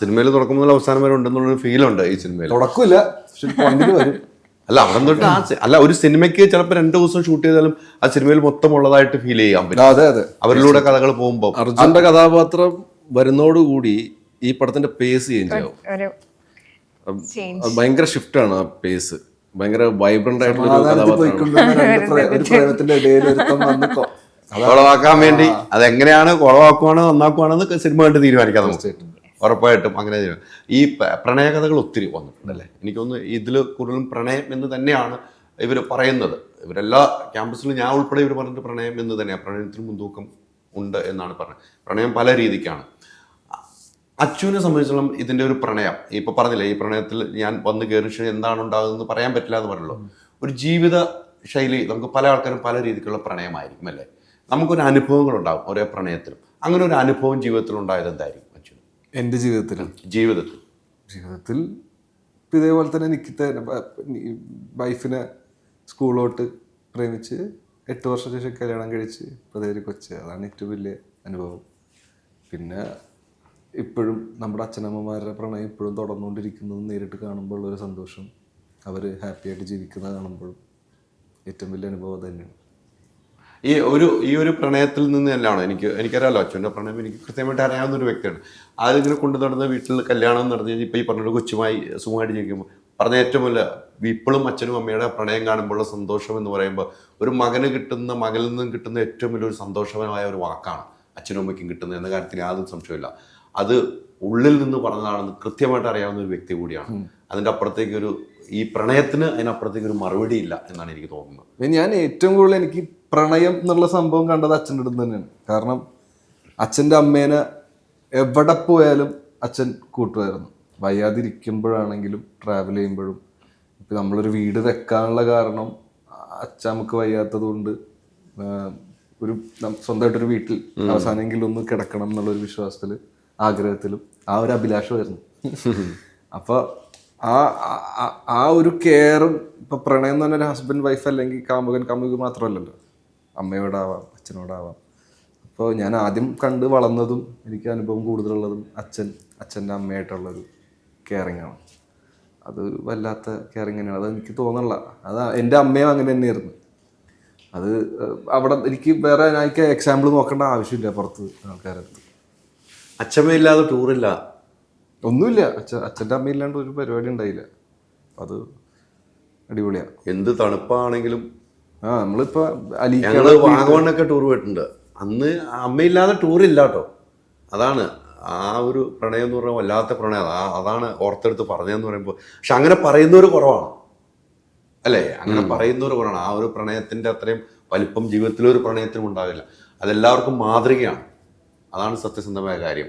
സിനിമയിൽ തുടക്കം മുതൽ അവസാനം വരെ ഉണ്ടെന്നുള്ളൊരു ഫീൽ ഉണ്ട് ഈ സിനിമയിൽ. തുടക്കമില്ല വരും. അല്ല അവിടെ തൊട്ട് ആ സി- അല്ല ഒരു സിനിമയ്ക്ക് ചിലപ്പോൾ രണ്ട് ദിവസം ഷൂട്ട് ചെയ്താലും ആ സിനിമയിൽ മൊത്തം ഉള്ളതായിട്ട് ഫീൽ ചെയ്യാൻ പറ്റും. അതെ അതെ. അവരിലൂടെ കഥകൾ പോകുമ്പോൾ അർജുന്റെ കഥാപാത്രം വരുന്നോടുകൂടി ഈ പടത്തിന്റെ പേസ് ചേഞ്ച് ആവും. ഒരു അത് ഭയങ്കര ഷിഫ്റ്റാണ് ആ പേസ് ഭയങ്കര വൈബ്രന്റ് ആയിട്ടുള്ള ഒരു സമാധാനത്തിൽ കഥാപാത്രമാണ്. പോയിക്കൊണ്ടിരുന്ന രണ്ട് പ്രേ- ഒരു പ്രേമത്തിന്റെ ഇടയിൽ ഒരുത്തം വന്ന് കൊ- കുളവാക്കാൻ വേണ്ടി അതെങ്ങനെയാണ് കുളവാക്കുവാണോ നന്നാക്കുവാണെന്ന് സിനിമ കണ്ട് തീരുമാനിക്കാം നമുക്ക്. ഉറപ്പായിട്ടും അങ്ങനെ തീരുമാനം. ഈ പ്രണയകഥകൾ ഒത്തിരി വന്നിട്ടുണ്ടല്ലേ? എനിക്കൊന്ന് ഇതിൽ കൂടുതലും പ്രണയം എന്ന് തന്നെയാണ് ഇവർ പറയുന്നത്. ഇവരെല്ലാ ക്യാമ്പസിലും ഞാൻ ഉൾപ്പെടെ ഇവർ പറഞ്ഞിട്ട് പ്രണയം എന്ന് തന്നെയാണ് പ്രണയത്തിന് മുൻതൂക്കം ഉണ്ട് എന്നാണ് പറഞ്ഞത്. പ്രണയം പല രീതിക്കാണ്. അച്ചുവിനെ സംബന്ധിച്ചിടത്തോളം ഇതിന്റെ ഒരു പ്രണയം. ഇപ്പൊ പറഞ്ഞില്ലേ ഈ പ്രണയത്തിൽ ഞാൻ വന്ന് കയറി എന്താണ് ഉണ്ടാകുന്നത് പറയാൻ പറ്റില്ല എന്ന് പറഞ്ഞല്ലോ. ഒരു ജീവിത ശൈലി നമുക്ക് പല ആൾക്കാരും പല രീതിക്കുള്ള പ്രണയമായിരിക്കും അല്ലേ? നമുക്കൊരു അനുഭവങ്ങൾ ഉണ്ടാകും ഓരോ പ്രണയത്തിലും. അങ്ങനെ ഒരു അനുഭവം ജീവിതത്തിൽ ഉണ്ടായത് എന്തായിരിക്കും? അച്ചു എന്റെ ജീവിതത്തിൽ. ജീവിതത്തിൽ ഇതേപോലെ തന്നെ എനിക്ക് വൈഫിനെ സ്കൂളിലോട്ട് പ്രേമിച്ച് എട്ട് വർഷം ശേഷം കല്യാണം കഴിച്ച് ഒരു കൊച്ച്. അതാണ് ഏറ്റവും വലിയ അനുഭവം. പിന്നെ ഇപ്പോഴും നമ്മുടെ അച്ഛനമ്മമാരുടെ പ്രണയം ഇപ്പോഴും തുടർന്നുകൊണ്ടിരിക്കുന്നത് നേരിട്ട് കാണുമ്പോൾ ഒരു സന്തോഷം. അവർ ഹാപ്പിയായിട്ട് ജീവിക്കുന്നത് കാണുമ്പോഴും ഏറ്റവും വലിയ അനുഭവം തന്നെയാണ്. ഈ ഒരു ഈ ഒരു പ്രണയത്തിൽ നിന്ന് തന്നെയാണ്? എനിക്ക് എനിക്കറിയാലോ അച്ഛന്റെ പ്രണയം എനിക്ക് കൃത്യമായിട്ട് അറിയാവുന്ന ഒരു വ്യക്തിയാണ്. അതിങ്ങനെ കൊണ്ടു നടന്ന വീട്ടിൽ കല്യാണം നടത്തി ഇപ്പോൾ ഇപ്പം ഈ പറഞ്ഞൊരു കൊച്ചുമായി സുഖമായിട്ട് ജീവിക്കുമ്പോൾ പറഞ്ഞ ഏറ്റവും വലിയ ഇപ്പോഴും അച്ഛനും അമ്മയുടെ പ്രണയം കാണുമ്പോഴുള്ള സന്തോഷം എന്ന് പറയുമ്പോൾ ഒരു മകന് കിട്ടുന്ന മകനിൽ നിന്നും കിട്ടുന്ന ഏറ്റവും വലിയൊരു സന്തോഷപരമായ ഒരു വാക്കാണ് അച്ഛനും അമ്മയ്ക്കും കിട്ടുന്നത് എന്ന കാര്യത്തിൽ യാതൊരു സംശയമില്ല അത് ഉള്ളിൽ നിന്ന് പറഞ്ഞതാണെന്ന് കൃത്യമായിട്ട് അറിയാവുന്ന ഒരു വ്യക്തി കൂടിയാണ്. അതിന്റെ അപ്പുറത്തേക്ക് ഒരു ഈ പ്രണയത്തിന് അതിനപ്പുറത്തേക്ക് ഒരു മറുപടി ഇല്ല എന്നാണ് എനിക്ക് തോന്നുന്നത്. ഞാൻ ഏറ്റവും കൂടുതൽ എനിക്ക് പ്രണയം എന്നുള്ള സംഭവം കണ്ടത് അച്ഛന്റെ അടുത്ത് തന്നെയാണ്. കാരണം അച്ഛന്റെ അമ്മേനെ എവിടെ പോയാലും അച്ഛൻ കൂട്ടുമായിരുന്നു. വയ്യാതിരിക്കുമ്പോഴാണെങ്കിലും ട്രാവൽ ചെയ്യുമ്പോഴും. ഇപ്പം നമ്മളൊരു വീട് വെക്കാനുള്ള കാരണം അച്ഛൻ നമുക്ക് വയ്യാത്തത് കൊണ്ട് ഒരു സ്വന്തമായിട്ടൊരു വീട്ടിൽ അവസാനമെങ്കിലും ഒന്ന് കിടക്കണം എന്നുള്ളൊരു വിശ്വാസത്തിൽ ആഗ്രഹത്തിലും ആ ഒരു അഭിലാഷമായിരുന്നു. അപ്പോൾ ആ ആ- ഒരു കെയറും ഇപ്പം പ്രണയം എന്ന് പറഞ്ഞ ഹസ്ബൻഡ് വൈഫ് അല്ലെങ്കിൽ കാമുകൻ കാമുകി മാത്രമല്ലല്ലോ. അമ്മയോടാവാം അച്ഛനോടാവാം. അപ്പോൾ ഞാൻ ആദ്യം കണ്ട് വളർന്നതും എനിക്ക് അനുഭവം കൂടുതലുള്ളതും അച്ഛൻ അച്ഛന്റെ അമ്മയായിട്ടുള്ളൊരു കെയറിങ് ആണ്. അത് വല്ലാത്ത കെയറിങ് തന്നെയാണ്. അത് എനിക്ക് തോന്നണില്ല. അത് എന്റെ അമ്മയും അങ്ങനെ തന്നെയായിരുന്നു. അത് അവിടെ എനിക്ക് വേറെ എനിക്ക് എക്സാമ്പിൾ നോക്കേണ്ട ആവശ്യമില്ല പുറത്ത് ആൾക്കാരടുത്ത്. അച്ഛമ്മയില്ലാതെ ടൂറില്ല ഒന്നുമില്ല. അച്ഛൻ അച്ഛന്റെ അമ്മയില്ലാണ്ട് ഒരു പരിപാടി ഉണ്ടായില്ല. അത് അടിപൊളിയാണ് എന്ത് തണുപ്പാണെങ്കിലും ആ നമ്മളിപ്പോ അലി ഞങ്ങൾ വാഗമണ്ണൊക്കെ ടൂർ പോയിട്ടുണ്ട്. അന്ന് അമ്മയില്ലാതെ ടൂറില്ല കേട്ടോ. അതാണ് ആ ഒരു പ്രണയം എന്ന് പറയുമ്പോൾ വല്ലാത്ത പ്രണയം. അതാണ് ഓർത്തെടുത്ത് പറഞ്ഞതെന്ന് പറയുമ്പോൾ പക്ഷെ അങ്ങനെ പറയുന്നവർ കുറവാണ്. അല്ലേ? അങ്ങനെ പറയുന്നവർ കുറവാണ്. ആ ഒരു പ്രണയത്തിന്റെ അത്രയും വലിപ്പം ജീവിതത്തിലെ ഒരു പ്രണയത്തിനും ഉണ്ടാവില്ല. അതെല്ലാവർക്കും മാതൃകയാണ്. അതാണ് സത്യസന്ധമായ കാര്യം.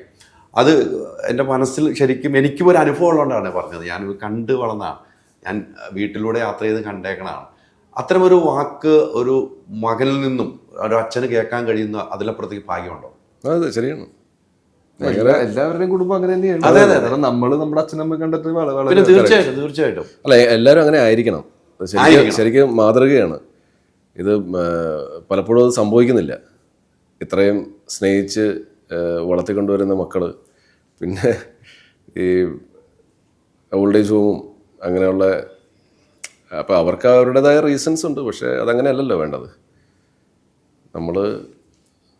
അത് എന്റെ മനസ്സിൽ ശരിക്കും എനിക്കും ഒരു അനുഭവം ഉള്ളതുകൊണ്ടാണ് പറഞ്ഞത്. ഞാൻ കണ്ട് വളർന്നതാണ്. ഞാൻ വീട്ടിലൂടെ യാത്ര ചെയ്ത് കണ്ടേക്കണതാണ്. അത്തരമൊരു വാക്ക് ഒരു മകനിൽ നിന്നും ഒരു അച്ഛന് കേൾക്കാൻ കഴിയുന്ന അതിലപ്പുറത്തേക്ക് ഭാഗ്യമുണ്ടോ? അതെ ശരിയാണ്. എല്ലാ- എല്ലാവരുടെയും കുടുംബം അങ്ങനെ തന്നെയാണ്. നമ്മൾ നമ്മുടെ അച്ഛനമ്മ കണ്ടിട്ട് വളരെ തീർച്ചയായിട്ടും തീർച്ചയായിട്ടും. അല്ല എല്ലാവരും അങ്ങനെ ആയിരിക്കണം. ശരിക്കും മാതൃകയാണ്. ഇത് പലപ്പോഴും അത് സംഭവിക്കുന്നില്ല. ഇത്രയും സ്നേഹിച്ച് വളർത്തിക്കൊണ്ടുവരുന്ന മക്കൾ പിന്നെ ഈ ഓൾഡ് ഏജ് ഹോമും അങ്ങനെയുള്ള അപ്പോൾ അവർക്ക് അവരുടേതായ റീസൺസ് ഉണ്ട്. പക്ഷേ അതങ്ങനെ അല്ലല്ലോ വേണ്ടത്. നമ്മൾ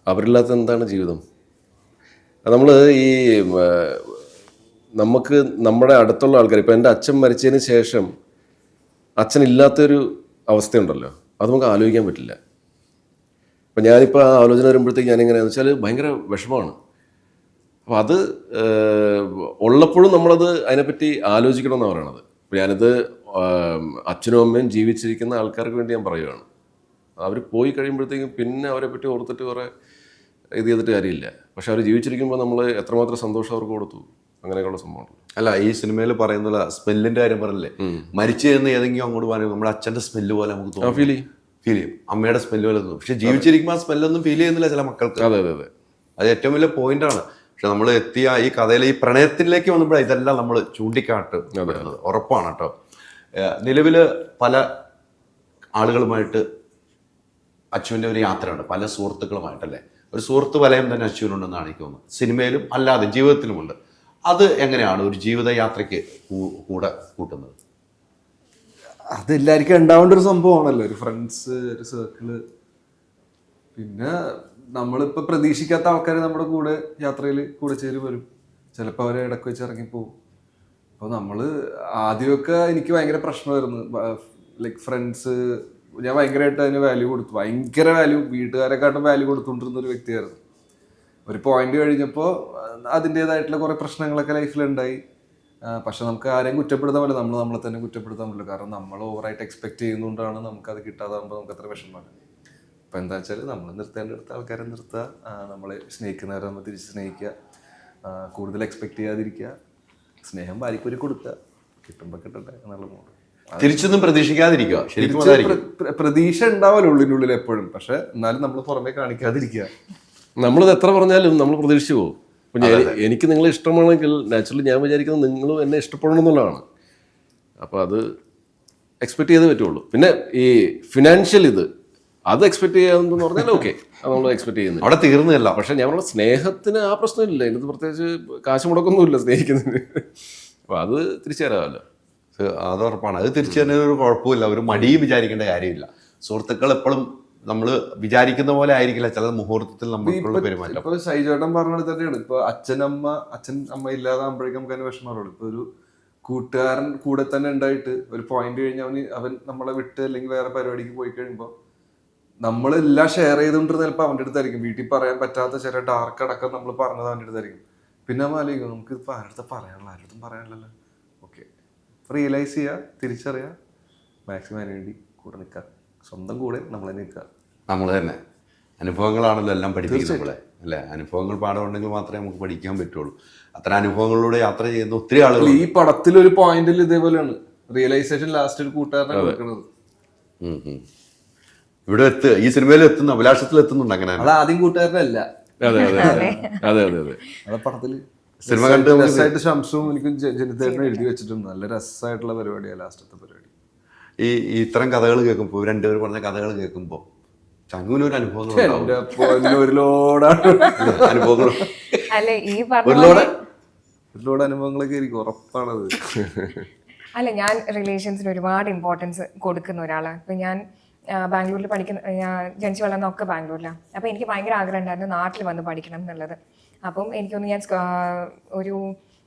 അവരില്ലാത്ത എന്താണ് ജീവിതം? നമ്മൾ ഈ നമുക്ക് നമ്മുടെ അടുത്തുള്ള ആൾക്കാർ ഇപ്പം എന്റെ അച്ഛൻ മരിച്ചതിന് ശേഷം അച്ഛനില്ലാത്തൊരു അവസ്ഥയുണ്ടല്ലോ. അത് നമുക്ക് ആലോചിക്കാൻ പറ്റില്ല. അപ്പം ഞാനിപ്പോൾ ആ ആലോചന വരുമ്പോഴത്തേക്ക് ഞാനിങ്ങനെയാണെന്ന് വെച്ചാൽ ഭയങ്കര വിഷമമാണ്. അപ്പോൾ അത് ഉള്ളപ്പോഴും നമ്മളത് അതിനെപ്പറ്റി ആലോചിക്കണമെന്നാണ് പറയണത്. ഞാനിത് അച്ഛനും അമ്മയും ജീവിച്ചിരിക്കുന്ന ആൾക്കാർക്ക് വേണ്ടി ഞാൻ പറയുകയാണ് അവർ പോയി കഴിയുമ്പോഴത്തേക്കും പിന്നെ അവരെ പറ്റി ഓർത്തിട്ട് കുറേ ഇത് ചെയ്തിട്ട് കാര്യമില്ല. പക്ഷെ അവർ ജീവിച്ചിരിക്കുമ്പോൾ നമ്മൾ എത്രമാത്രം സന്തോഷം അവർക്ക് കൊടുത്തു. അങ്ങനെയൊക്കെയുള്ള സംഭവമാണ് അല്ല ഈ സിനിമയിൽ പറയുന്ന സ്മെല്ലിന്റെ കാര്യം പറഞ്ഞില്ലേ? മരിച്ചു എന്ന് ഏതെങ്കിലും അങ്ങോട്ട് പറയുമ്പോൾ നമ്മുടെ അച്ഛന്റെ സ്മെല്ല് പോലെ നമുക്ക് തോന്നും. ഫീൽ ചെയ്യും. ഫീൽ ചെയ്യും. അമ്മയുടെ സ്മെല്ല് പോലെ തോന്നും. പക്ഷെ ജീവിച്ചിരിക്കുമ്പോൾ ആ സ്മെല്ലൊന്നും ഫീൽ ചെയ്യുന്നില്ല ചില മക്കൾക്ക്. അതെ അതെ അതെ. അത് ഏറ്റവും വലിയ പോയിന്റാണ് പക്ഷെ നമ്മൾ എത്തിയ ഈ കഥയിലെ ഈ പ്രണയത്തിലേക്ക് വന്നപ്പോഴാണ് ഇതെല്ലാം നമ്മൾ ചൂണ്ടിക്കാട്ട് ഉറപ്പാണ് കേട്ടോ. നിലവിൽ പല ആളുകളുമായിട്ട് അച്ചുവിന്റെ ഒരു യാത്രയുണ്ട്. പല സുഹൃത്തുക്കളുമായിട്ടല്ലേ? ഒരു സുഹൃത്ത് വലയം തന്നെ അച്ചുവിനുണ്ടെന്നാണ് എനിക്ക് തോന്നുന്നത്. സിനിമയിലും അല്ലാതെ ജീവിതത്തിലുമുണ്ട്. അത് എങ്ങനെയാണ് ഒരു ജീവിതയാത്രയ്ക്ക് കൂടെ കൂട്ടുന്നത്? അതെല്ലാവർക്കും ഉണ്ടാവേണ്ട ഒരു സംഭവമാണല്ലോ. ഒരു ഫ്രണ്ട്സ് ഒരു സർക്കിൾ പിന്നെ നമ്മളിപ്പോൾ പ്രതീക്ഷിക്കാത്ത ആൾക്കാർ നമ്മുടെ കൂടെ യാത്രയിൽ കൂടെ ചേരി വരും ചിലപ്പോൾ അവരെ ഇടയ്ക്ക് വെച്ച് ഇറങ്ങിപ്പോവും. അപ്പോൾ നമ്മൾ ആദ്യമൊക്കെ എനിക്ക് ഭയങ്കര പ്രശ്നമായിരുന്നു. ലൈക്ക് ഫ്രണ്ട്സ് ഞാൻ ഭയങ്കരമായിട്ട് അതിന് വാല്യൂ കൊടുത്തു. ഭയങ്കര വാല്യൂ വീട്ടുകാരെക്കാട്ടും വാല്യൂ കൊടുത്തുകൊണ്ടിരുന്ന ഒരു വ്യക്തിയായിരുന്നു. ഒരു പോയിന്റ് കഴിഞ്ഞപ്പോൾ അതിന്റെതായിട്ടുള്ള കുറേ പ്രശ്നങ്ങളൊക്കെ ലൈഫിലുണ്ടായി പക്ഷെ നമുക്ക് ആരെയും കുറ്റപ്പെടുത്താൻ പറ്റില്ല. നമ്മൾ നമ്മളെ തന്നെ കുറ്റപ്പെടുത്താൻ പറ്റില്ല. കാരണം നമ്മൾ ഓവറായിട്ട് എക്സ്പെക്ട് ചെയ്യുന്നതുകൊണ്ടാണ് നമുക്ക് അത് കിട്ടാതാകുമ്പോൾ നമുക്ക് അത്ര വിഷമമാണ് അപ്പം എന്താ വെച്ചാൽ നമ്മൾ നിർത്തേണ്ടടുത്ത ആൾക്കാരെ നിർത്തുക നമ്മളെ സ്നേഹിക്കുന്നവരെ നമ്മൾ തിരിച്ച് സ്നേഹിക്കുക. കൂടുതൽ എക്സ്പെക്ട് ചെയ്യാതിരിക്കുക. സ്നേഹം ഭാര്യക്കൊരു കൊടുക്കുക കിട്ടുമ്പോൾ കിട്ടട്ടെ എന്നുള്ള മോഡ് തിരിച്ചൊന്നും പ്രതീക്ഷിക്കാതിരിക്കുക. ശരിക്കും അതായിരിക്കും പ്രതീക്ഷ ഉണ്ടാവല്ലോ ഉള്ളിനുള്ളിൽ എപ്പോഴും. പക്ഷെ എന്നാലും നമ്മൾ പുറമെ കാണിക്കാതിരിക്കുക. നമ്മളിത് എത്ര പറഞ്ഞാലും നമ്മൾ പ്രതീക്ഷിച്ചു പോകും. ഇപ്പം ഞാൻ എനിക്ക് നിങ്ങളെ ഇഷ്ടമാണെങ്കിൽ നാച്ചുറലി ഞാൻ വിചാരിക്കുന്നത് നിങ്ങളും എന്നെ ഇഷ്ടപ്പെടണം എന്നുള്ളതാണ്. അപ്പോൾ അത് എക്സ്പെക്ട് ചെയ്തേ പറ്റുള്ളൂ. പിന്നെ ഈ ഫിനാൻഷ്യൽ ഇത് അത് എക്സ്പെക്ട് ചെയ്യാന്ന് പറഞ്ഞാൽ ഓക്കെ നമ്മൾ എക്സ്പെക്ട് ചെയ്യുന്നത് അവിടെ തീർന്നില്ല. പക്ഷെ ഞങ്ങളുടെ സ്നേഹത്തിന് ആ പ്രശ്നമില്ല. എനിക്ക് പ്രത്യേകിച്ച് കാശ് മുടക്കൊന്നുമില്ല സ്നേഹിക്കുന്നതിന്. അപ്പോൾ അത് തിരിച്ചു തരാമല്ലോ അത് ഉറപ്പാണ് അത് തിരിച്ചു തന്നെ ഒരു കുഴപ്പമില്ല ഒരു മടിയും വിചാരിക്കേണ്ട കാര്യമില്ല. സുഹൃത്തുക്കൾ എപ്പോഴും നമ്മൾ വിചാരിക്കുന്ന പോലെ ആയിരിക്കില്ല. ചില മുഹൂർത്തത്തിൽ നമ്മൾക്കുള്ള പെരുമാറ്റം. പറഞ്ഞത് തന്നെയാണ്. ഇപ്പൊ അച്ഛനമ്മ അച്ഛൻ അമ്മ ഇല്ലാതാകുമ്പോഴേക്കും നമുക്ക് അതിന് വിഷമമുള്ളൂ ഇപ്പൊ ഒരു കൂട്ടുകാരൻ കൂടെ തന്നെ ഉണ്ടായിട്ട് ഒരു പോയിന്റ് കഴിഞ്ഞ് അവൻ അവൻ നമ്മളെ വിട്ട് അല്ലെങ്കിൽ വേറെ പരിപാടിക്ക് പോയി കഴിയുമ്പോൾ നമ്മളെല്ലാം ഷെയർ ചെയ്തുകൊണ്ടിരുന്ന ചിലപ്പോൾ അവന്റെ അടുത്തായിരിക്കും. വീട്ടിൽ പറയാൻ പറ്റാത്ത ചില ഡാർക്ക് അടക്കം നമ്മൾ പറഞ്ഞത് അവന്റെ അടുത്തായിരിക്കും. പിന്നെ ആലോചിക്കും നമുക്ക് ഇപ്പൊ ആരുടെ പറയാനുള്ള ആരുടെ പറയാനുള്ളല്ലോ ഓക്കെ റിയലൈസ് ചെയ്യുക തിരിച്ചറിയുക മാക്സിമം അതിന് വേണ്ടി കൂടെ നിൽക്കുക. സ്വന്തം കൂടെ നമ്മൾ തന്നെ നിൽക്കുക. നമ്മൾ തന്നെ. അനുഭവങ്ങളാണല്ലോ എല്ലാം പഠിപ്പിക്കുന്നത് നമ്മളെ. അല്ലേ? അനുഭവങ്ങൾ പാഠമുണ്ടെങ്കിൽ മാത്രമേ നമുക്ക് പഠിക്കാൻ പറ്റുള്ളൂ. അത്ര അനുഭവങ്ങളിലൂടെ യാത്ര ചെയ്യുന്ന ഒത്തിരി ആളുകൾ ഈ പടത്തിൽ ഒരു പോയിന്റിൽ ഇതേപോലെയാണ്. റിയലൈസേഷൻ ലാസ്റ്റ് ഒരു കൂട്ടുകാരനെ കൊടുക്കുന്നത്. ഇവിടെ എത്ത് ഈ സിനിമയിൽ എത്തുന്നു അഭിലാഷത്തിൽ എത്തുന്നുണ്ട് അങ്ങനെ അത് ആദ്യം കൂട്ടുകാരനല്ല. അതെ അതെ അതെ. അതെ. അതെ അതെ പടത്തിൽ സിനിമ കണ്ട് രസമായിട്ട് ശംസവും എനിക്കും ജനിതേട്ടനും എഴുതി വെച്ചിട്ടുണ്ട്. നല്ല രസമായിട്ടുള്ള പരിപാടിയാണ് ലാസ്റ്റത്തെ പരിപാടി. ഈ ഈ ഇത്തരം കഥകൾ കേൾക്കുമ്പോൾ രണ്ടുപേർ പറഞ്ഞ കഥകൾ കേൾക്കുമ്പോൾ ഒരു ലോഡാണ്. അനുഭവങ്ങൾ. അല്ലെ ഈ പറഞ്ഞ ഒരുപാട് പോലെ ഒരു ലോഡ് അനുഭവങ്ങളൊക്കെ എനിക്ക് ഉറപ്പാണത്. അല്ല ഞാൻ റിലേഷൻസിന് ഒരുപാട് ഇമ്പോർട്ടൻസ് കൊടുക്കുന്ന ഒരാളാണ്. ഇപ്പൊ ഞാൻ ബാംഗ്ലൂരിൽ പഠിക്കുന്ന ജനിച്ചു വളർന്നൊക്കെ ബാംഗ്ലൂരിലാണ് അപ്പോൾ എനിക്ക് ഭയങ്കര ആഗ്രഹം ഉണ്ടായിരുന്നു നാട്ടിൽ വന്ന് പഠിക്കണം എന്നുള്ളത്. അപ്പം എനിക്കൊന്ന് ഞാൻ ഒരു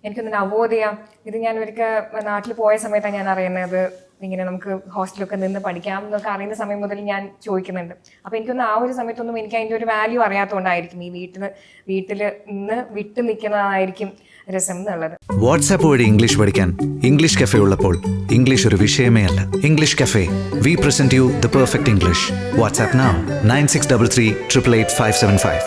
എനിക്കൊന്ന് നവോദയ ഇത് ഞാൻ ഒരിക്കൽ നാട്ടിൽ പോയ സമയത്താണ് ഞാൻ അറിയുന്നത്. ഇങ്ങനെ നമുക്ക് ഹോസ്റ്റലൊക്കെ നിന്ന് പഠിക്കാം എന്നൊക്കെ അറിയുന്ന സമയം മുതൽ ഞാൻ ചോദിക്കുന്നുണ്ട്. അപ്പോൾ എനിക്കൊന്ന് ആ ഒരു സമയത്തൊന്നും എനിക്ക് അതിന്റെ ഒരു വാല്യൂ അറിയാത്തതുകൊണ്ടായിരിക്കും ഈ വീട്ടിൽ വീട്ടിൽ നിന്ന് വിട്ടു നിൽക്കുന്നതായിരിക്കും രസം എന്നുള്ളത്. വാട്സാപ്പ് വഴി ഇംഗ്ലീഷ് പഠിക്കാൻ ഇംഗ്ലീഷ് കഫേ ഉള്ളപ്പോൾ ഇംഗ്ലീഷ് ഒരു വിഷയമേ അല്ല. English cafe we present you the perfect English WhatsApp nine six double three triple eight five seven five